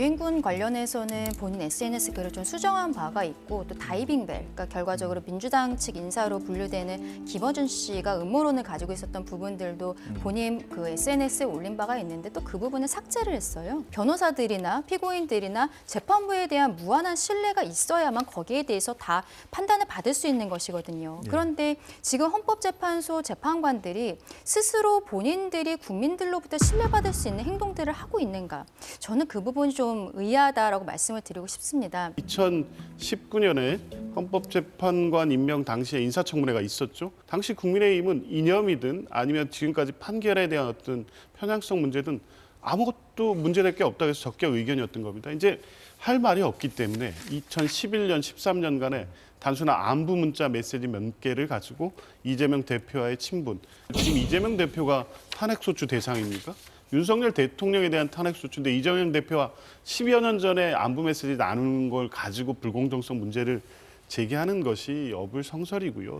유엔군 관련해서는 본인 SNS 글을 좀 수정한 바가 있고 또 다이빙벨, 그러니까 결과적으로 민주당 측 인사로 분류되는 김어준 씨가 음모론을 가지고 있었던 부분들도 본인 그 SNS에 올린 바가 있는데 또 그 부분을 삭제를 했어요. 변호사들이나 피고인들이나 재판부에 대한 무한한 신뢰가 있어야만 거기에 대해서 다 판단을 받을 수 있는 것이거든요. 그런데 지금 헌법재판소 재판관들이 스스로 본인들이 국민들로부터 신뢰받을 수 있는 행동들을 하고 있는가? 저는 그 부분이 좀 의아하다라고 말씀을 드리고 싶습니다. 2019년에 헌법재판관 임명 당시에 인사청문회가 있었죠. 당시 국민의힘은 이념이든 아니면 지금까지 판결에 대한 어떤 편향성 문제든 아무것도 문제될 게 없다고 해서 적격 의견이었던 겁니다. 이제 할 말이 없기 때문에 2011년, 13년간의 단순한 안부 문자 메시지 몇 개를 가지고 이재명 대표와의 친분. 지금 이재명 대표가 탄핵소추 대상입니까? 윤석열 대통령에 대한 탄핵 소추인데 이재명 대표와 10여 년 전에 안부 메시지 나누는 걸 가지고 불공정성 문제를 제기하는 것이 어불성설이고요.